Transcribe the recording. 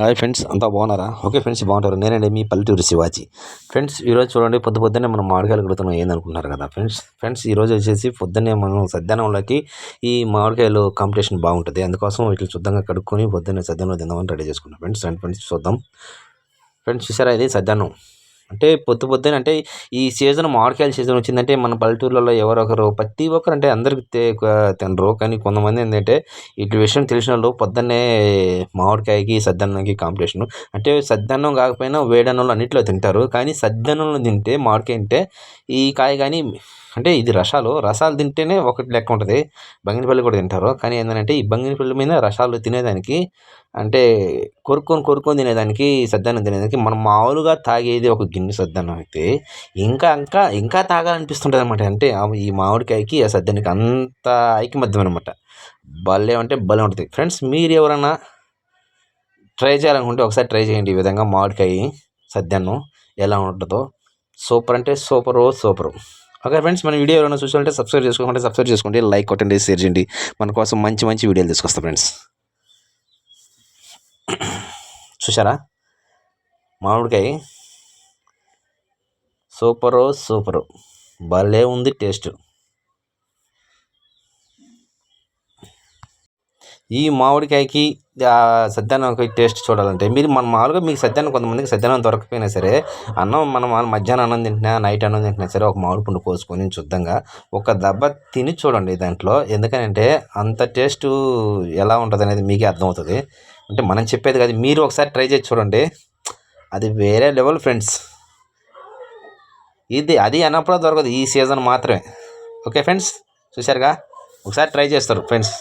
Hi friends అంతా బాగున్నారా? Okay friends బాగుంటారు. నేనండి మీ పల్లెటూరు శివాజీ. ఫ్రెండ్స్ ఈరోజు చూడండి పొద్దు పొద్దున్నే మనం మామిడికాయలు కడుతున్నాం ఏందనుకుంటున్నారు కదా ఫ్రెండ్స్? ఫ్రెండ్స్ ఈరోజు వచ్చేసి పొద్దున్నే మనం సద్యానంలోకి ఈ మామిడికాయలు కాంపిటీషన్ బాగుంటుంది. అందుకోసం వీటిని శుద్ధంగా కడుక్కొని పొద్దున్నే సద్యానం తిందామని రెడీ చేసుకున్నాం. ఫ్రెండ్స్ అండ్ ఫ్రెండ్స్ చూద్దాం. ఫ్రెండ్స్ చూసారా ఇది? సద్యానం అంటే పొద్దు పొద్దున అంటే ఈ సీజన్ మామిడికాయల సీజన్ వచ్చిందంటే మన పల్లెటూర్లలో ఎవరొకరు ఒకరు ప్రతి ఒక్కరు అంటే అందరికి తినరు కానీ కొంతమంది ఏంటంటే ఇటు విషయం తెలిసిన వాళ్ళు పొద్దున్నే మామిడికాయకి సద్దన్నంకి కాంపిటీషన్. అంటే సద్దన్నం కాకపోయినా వేడన్నంలో అన్నిట్లో తింటారు. కానీ సద్దన్నంలో తింటే మామిడికాయ తింటే ఈ కాయ కానీ అంటే ఇది రసాలు రసాలు తింటేనే ఒకటి లెక్క ఉంటుంది. బంగినపల్లి కూడా తింటారు. కానీ ఏంటంటే ఈ బంగినపల్లి మీద రసాలు తినేదానికి అంటే కొరుక్కొని కొరుక్కొని తినేదానికి సద్దానం తినేదానికి మనం మామూలుగా తాగేది ఒక గిన్నె సద్దానం అయితే ఇంకా ఇంకా ఇంకా తాగాలనిపిస్తుంటుంది అనమాట అంటే ఈ మామిడికాయకి ఆ సద్దానికి అంత ఐకమత్యం అనమాట భలే అంటే భలే ఉంటుంది. ఫ్రెండ్స్ మీరు ఎవరైనా ట్రై చేయాలనుకుంటే ఒకసారి ట్రై చేయండి ఈ విధంగా మామిడికాయ సద్దన్నం ఎలా ఉంటుందో. సూపర్ అంటే సూపర్ సూపరు. ఓకే ఫ్రెండ్స్ మన వీడియో ఎవరైనా చూసాలంటే సబ్స్క్రైబ్ చేసుకోమంటే సబ్స్క్రైబ్ చేసుకోండి లైక్ కొట్టండి షేర్ చేయండి. మన కోసం మంచి మంచి వీడియోలు తీసుకొస్తాం ఫ్రెండ్స్. చూసారా మామిడికాయ. Super super. భలే ఉంది టేస్ట్. ఈ మామిడికాయకి ఆ టేస్ట్ చూడాలంటే మీరు మన మామూలుగా మీకు సద్దన్నం కొంతమందికి సద్దన్నం దొరకపోయినా సరే అన్నం మనం మధ్యాహ్నం అన్నం తింటున్నా నైట్ అన్నం తింటున్నా సరే ఒక మామిడి పండు కోసుకొని శుద్ధంగా ఒక దెబ్బ తిని చూడండి దాంట్లో. ఎందుకనంటే అంత టేస్ట్ ఎలా ఉంటుంది అనేది మీకే అర్థమవుతుంది. అంటే మనం చెప్పేది కాదు మీరు ఒకసారి ట్రై చేసి చూడండి. అది వేరే లెవెల్ ఫ్రెండ్స్. ఇది అది అన్నప్పుడు దొరకదు ఈ సీజన్ మాత్రమే. ఓకే ఫ్రెండ్స్ చూశారుగా? ఒకసారి ట్రై చేస్తారు ఫ్రెండ్స్.